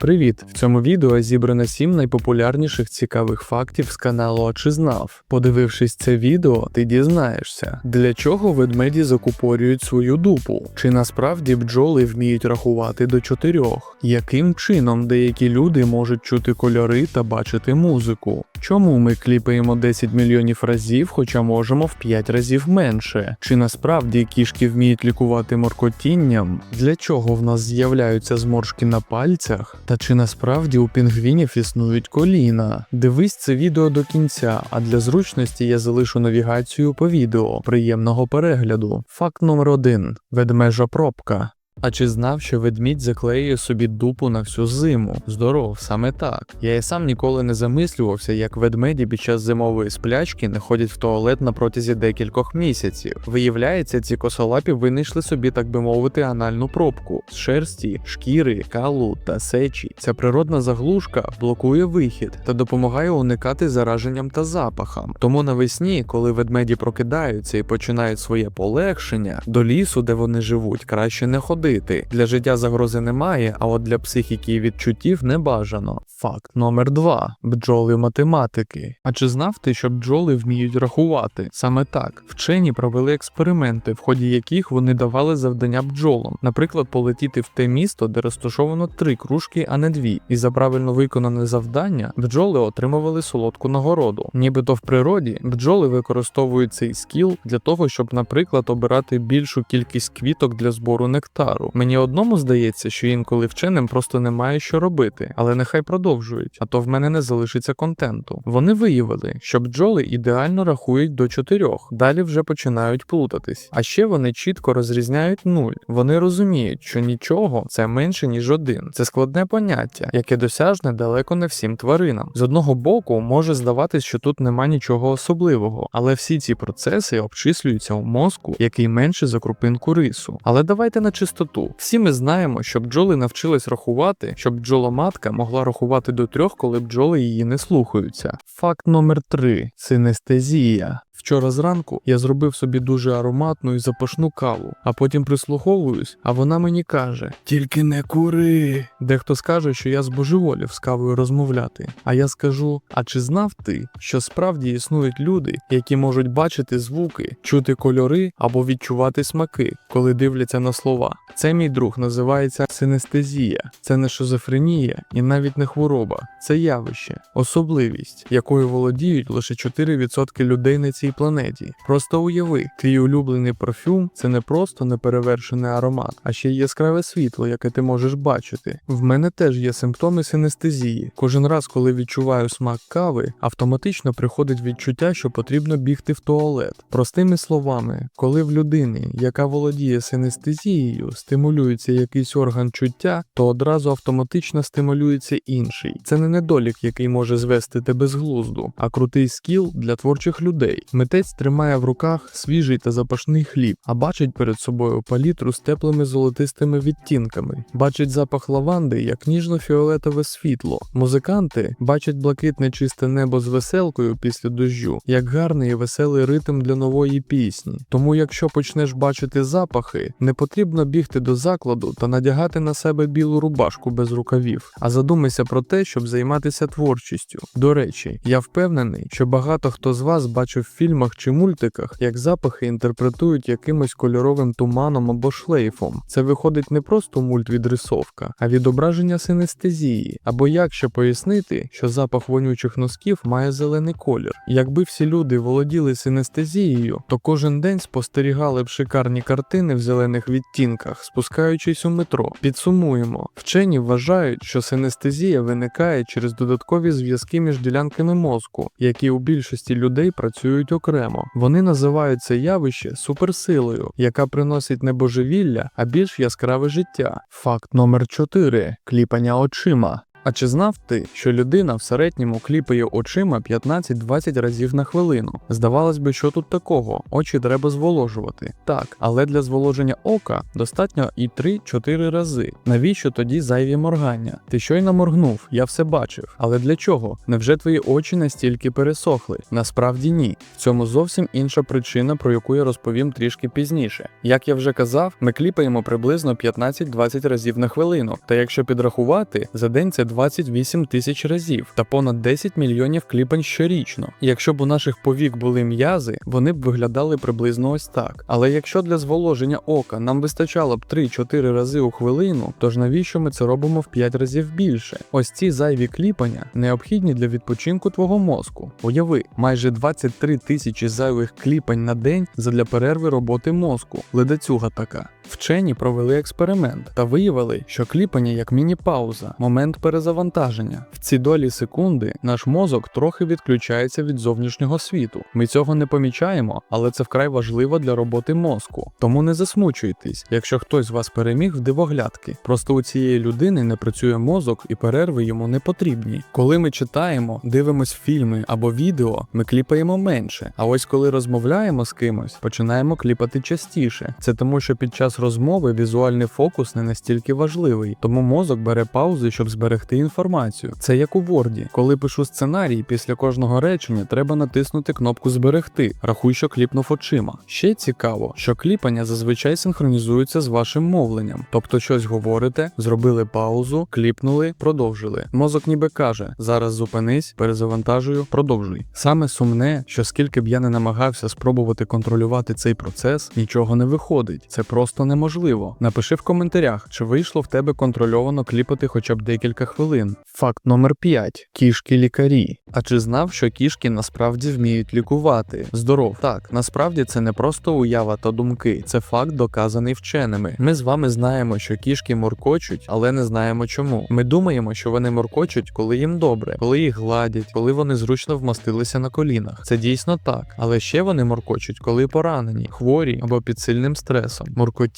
Привіт! В цьому відео зібрано 7 найпопулярніших цікавих фактів з каналу «А чи знав. Подивившись це відео, ти дізнаєшся, для чого ведмеді закупорюють свою дупу, чи насправді бджоли вміють рахувати до чотирьох, яким чином деякі люди можуть чути кольори та бачити музику, чому ми кліпаємо 10 мільйонів разів, хоча можемо в 5 разів менше, чи насправді кішки вміють лікувати моркотінням, для чого в нас з'являються зморшки на пальцях, та чи насправді у пінгвінів існують коліна. Дивись це відео до кінця, а для зручності я залишу навігацію по відео. Приємного перегляду. Факт номер 1. Ведмежа пробка. А чи знав, що ведмідь заклеює собі дупу на всю зиму? Здоров, саме так. Я і сам ніколи не замислювався, як ведмеді під час зимової сплячки не ходять в туалет на протязі декількох місяців. Виявляється, ці косолапі винайшли собі, так би мовити, анальну пробку з шерсті, шкіри, калу та сечі. Ця природна заглушка блокує вихід та допомагає уникати зараженням та запахам. Тому навесні, коли ведмеді прокидаються і починають своє полегшення, до лісу, де вони живуть, краще не ходити. Для життя загрози немає, а от для психіки і відчуттів не бажано. Факт номер 2. бджоли математики. А чи знав ти, що бджоли вміють рахувати? Саме так, вчені провели експерименти, в ході яких вони давали завдання бджолам, наприклад, полетіти в те місто, де розташовано три кружки, а не дві. І за правильно виконане завдання бджоли отримували солодку нагороду. Нібито в природі бджоли використовують цей скіл для того, щоб, наприклад, обирати більшу кількість квіток для збору нектару. Мені одному здається, що інколи вченим просто немає що робити, але нехай продовжують, а то в мене не залишиться контенту. Вони виявили, що бджоли ідеально рахують до чотирьох, далі вже починають плутатись. А ще вони чітко розрізняють нуль. Вони розуміють, що нічого це менше ніж один. Це складне поняття, яке досяжне далеко не всім тваринам. З одного боку, може здаватись, що тут нема нічого особливого, але всі ці процеси обчислюються у мозку, який менше за крупинку рису. Але давайте на чистоту. Всі ми знаємо, що бджоли навчились рахувати, щоб бджоломатка могла рахувати до трьох, коли бджоли її не слухаються. Факт номер три синестезія. Вчора зранку я зробив собі дуже ароматну і запашну каву, а потім прислуховуюсь, а вона мені каже: Тільки не кури. Дехто скаже, що я збожеволів з кавою розмовляти. А я скажу: а чи знав ти, що справді існують люди, які можуть бачити звуки, чути кольори або відчувати смаки, коли дивляться на слова? Це мій друг називається синестезія. Це не шизофренія і навіть не хвороба, це явище, особливість, якою володіють лише 4% людей на цій планеті. Просто уяви, твій улюблений парфюм це не просто неперевершений аромат, а ще й яскраве світло, яке ти можеш бачити. В мене теж є симптоми синестезії. Кожен раз, коли відчуваю смак кави, автоматично приходить відчуття, що потрібно бігти в туалет. Простими словами, коли в людини, яка володіє синестезією, стимулюється якийсь орган чуття, то одразу автоматично стимулюється інший. Це не недолік, який може звести тебе з глузду, а крутий скіл для творчих людей. Митець тримає в руках свіжий та запашний хліб, а бачить перед собою палітру з теплими золотистими відтінками, бачить запах лаванди як ніжно-фіолетове світло. Музиканти бачать блакитне чисте небо з веселкою після дощу, як гарний і веселий ритм для нової пісні. Тому, якщо почнеш бачити запахи, не потрібно бігти до закладу та надягати на себе білу рубашку без рукавів, а задумайся про те, щоб займатися творчістю. До речі, я впевнений, що багато хто з вас бачив в фільмах чи мультиках, як запахи інтерпретують якимось кольоровим туманом або шлейфом. Це виходить не просто мультвідрисовка, а відображення синестезії. Або як ще пояснити, що запах вонючих носків має зелений колір. Якби всі люди володіли синестезією, то кожен день спостерігали б шикарні картини в зелених відтінках, спускаючись у метро. Підсумуємо, вчені вважають, що синестезія виникає через додаткові зв'язки між ділянками мозку, які у більшості людей працюють окремо. Вони називають це явище суперсилою, яка приносить не божевілля, а більш яскраве життя. Факт номер 4. кліпання очима. А чи знав ти, що людина в середньому кліпає очима 15-20 разів на хвилину? Здавалось би, що тут такого? Очі треба зволожувати. Так, але для зволоження ока достатньо і 3-4 рази. Навіщо тоді зайві моргання? Ти щойно моргнув, я все бачив. Але для чого? Невже твої очі настільки пересохли? Насправді ні. В цьому зовсім інша причина, про яку я розповім трішки пізніше. Як я вже казав, ми кліпаємо приблизно 15-20 разів на хвилину. Та якщо підрахувати, за день це 28 тисяч разів та понад 10 мільйонів кліпань щорічно. Якщо б у наших повік були м'язи, вони б виглядали приблизно ось так. Але якщо для зволоження ока нам вистачало б 3-4 рази у хвилину, то ж навіщо ми це робимо в 5 разів більше? Ось ці зайві кліпання необхідні для відпочинку твого мозку. Уяви, майже 23 тисячі зайвих кліпань на день задля перерви роботи мозку. Ледацюга така. Вчені провели експеримент та виявили, що кліпання як міні-пауза, момент перезавантаження. В ці долі секунди наш мозок трохи відключається від зовнішнього світу. Ми цього не помічаємо, але це вкрай важливо для роботи мозку. Тому не засмучуйтесь, якщо хтось з вас переміг в дивоглядки. Просто у цієї людини не працює мозок і перерви йому не потрібні. Коли ми читаємо, дивимось фільми або відео, ми кліпаємо менше. А ось коли розмовляємо з кимось, починаємо кліпати частіше. Це тому, що під час розмови візуальний фокус не настільки важливий, тому мозок бере паузи, щоб зберегти інформацію. Це як у Word. Коли пишу сценарій, після кожного речення треба натиснути кнопку Зберегти. Рахуй, що кліпнув очима. Ще цікаво, що кліпання зазвичай синхронізується з вашим мовленням. Тобто щось говорите, зробили паузу, кліпнули, продовжили. Мозок ніби каже: зараз зупинись, перезавантажую, продовжуй. Саме сумне, що скільки б я не намагався спробувати контролювати цей процес, нічого не виходить. Це просто неможливо. Напиши в коментарях, чи вийшло в тебе контрольовано кліпати хоча б декілька хвилин. Факт номер 5. Кішки лікарі. А чи знав, що кішки насправді вміють лікувати? Здоров. Так, насправді це не просто уява та думки, це факт доказаний вченими. Ми з вами знаємо, що кішки моркочуть, але не знаємо чому. Ми думаємо, що вони моркочуть, коли їм добре, коли їх гладять, коли вони зручно вмостилися на колінах. Це дійсно так, але ще вони моркочуть, коли поранені, хворі або під сильним стресом. Моркотіння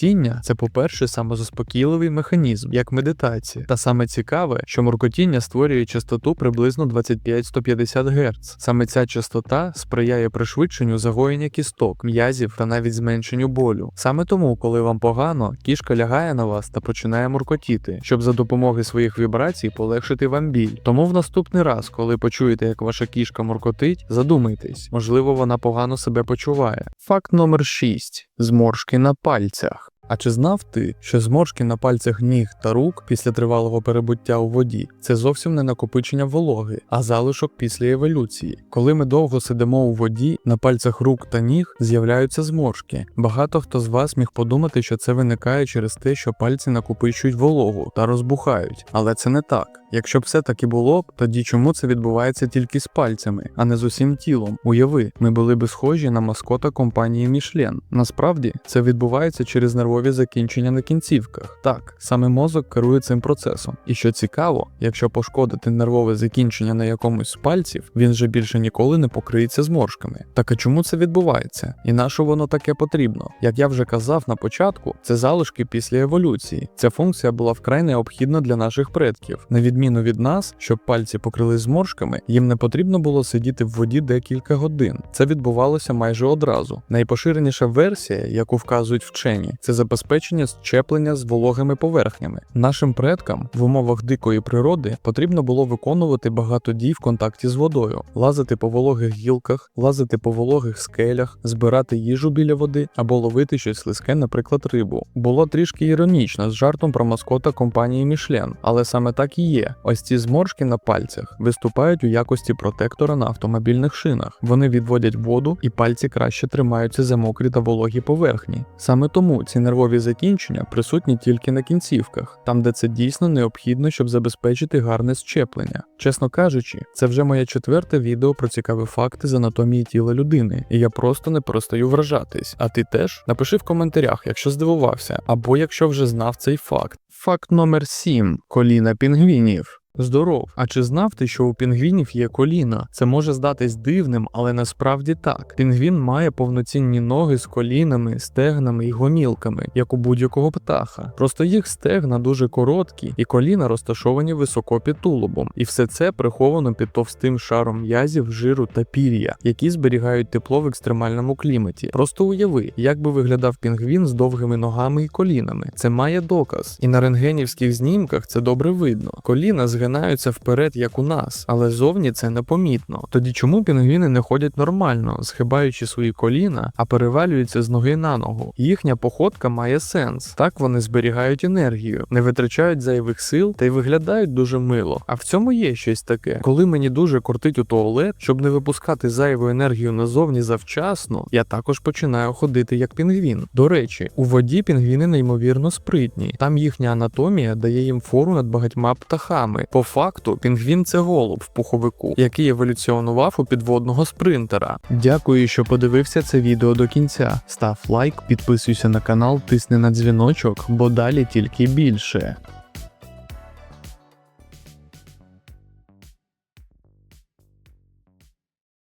це, по-перше, самозаспокійливий механізм, як медитація. Та саме цікаве, що моркотіння створює частоту приблизно 25-150 Гц. Саме ця частота сприяє пришвидшенню загоєння кісток, м'язів та навіть зменшенню болю. Саме тому, коли вам погано, кішка лягає на вас та починає муркотіти, щоб за допомогою своїх вібрацій полегшити вам біль. Тому в наступний раз, коли почуєте, як ваша кішка муркотить, задумайтесь, можливо, вона погано себе почуває. Факт номер 6. Зморшки на пальцях. А чи знав ти, що зморшки на пальцях ніг та рук після тривалого перебуття у воді це зовсім не накопичення вологи, а залишок після еволюції? Коли ми довго сидимо у воді, на пальцях рук та ніг з'являються зморшки. Багато хто з вас міг подумати, що це виникає через те, що пальці накопичують вологу та розбухають, але це не так. Якщо б все таки було тоді чому це відбувається тільки з пальцями, а не з усім тілом? Уяви, ми були би схожі на маскота компанії Мішлен. Насправді це відбувається через нервові закінчення на кінцівках. Так, саме мозок керує цим процесом. І що цікаво, якщо пошкодити нервове закінчення на якомусь з пальців, він вже більше ніколи не покриється зморшками. Так а чому це відбувається? І на що воно таке потрібно? Як я вже казав на початку, це залишки після еволюції. Ця функція була вкрай необхідна для наших предків. На відміну від нас, щоб пальці покрились зморшками, їм не потрібно було сидіти в воді декілька годин. Це відбувалося майже одразу. Найпоширеніша версія, яку вказують вчені, це забезпечення щеплення з вологими поверхнями. Нашим предкам в умовах дикої природи потрібно було виконувати багато дій в контакті з водою, лазити по вологих гілках, лазити по вологих скелях, збирати їжу біля води або ловити щось слизьке, наприклад, рибу. Було трішки іронічно з жартом про маскота компанії Мішлен, але саме так і є. Ось ці зморшки на пальцях виступають у якості протектора на автомобільних шинах. Вони відводять воду і пальці краще тримаються за мокрі та вологі поверхні. Саме тому ці нервові закінчення присутні тільки на кінцівках, там де це дійсно необхідно, щоб забезпечити гарне щеплення. Чесно кажучи, це вже моє четверте відео про цікаві факти з анатомії тіла людини, і я просто не перестаю вражатись. А ти теж напиши в коментарях, якщо здивувався, або якщо вже знав цей факт. Факт номер 7. коліна пінгвінів. Здоров. А чи знав ти, що у пінгвінів є коліна? Це може здатись дивним, але насправді так. Пінгвін має повноцінні ноги з колінами, стегнами і гомілками, як у будь-якого птаха. Просто їх стегна дуже короткі, і коліна розташовані високо під тулубом. І все це приховано під товстим шаром м'язів, жиру та пір'я, які зберігають тепло в екстремальному кліматі. Просто уяви, як би виглядав пінгвін з довгими ногами і колінами. Це має доказ. І на рентгенівських знімках це добре видно. Коліна згинаються вперед, як у нас, але зовні це непомітно. Тоді чому пінгвіни не ходять нормально, схибаючи свої коліна, а перевалюються з ноги на ногу? Їхня походка має сенс. Так вони зберігають енергію, не витрачають зайвих сил та й виглядають дуже мило. А в цьому є щось таке. Коли мені дуже кортить у туалет, щоб не випускати зайву енергію назовні завчасно, я також починаю ходити як пінгвін. До речі, у воді пінгвіни неймовірно спритні. Там їхня анатомія дає їм фору над багатьма птахами. По факту, пінгвін це голуб в пуховику, який еволюціонував у підводного спринтера. Дякую, що подивився це відео до кінця. Став лайк, підписуйся на канал, тисни на дзвіночок, бо далі тільки більше.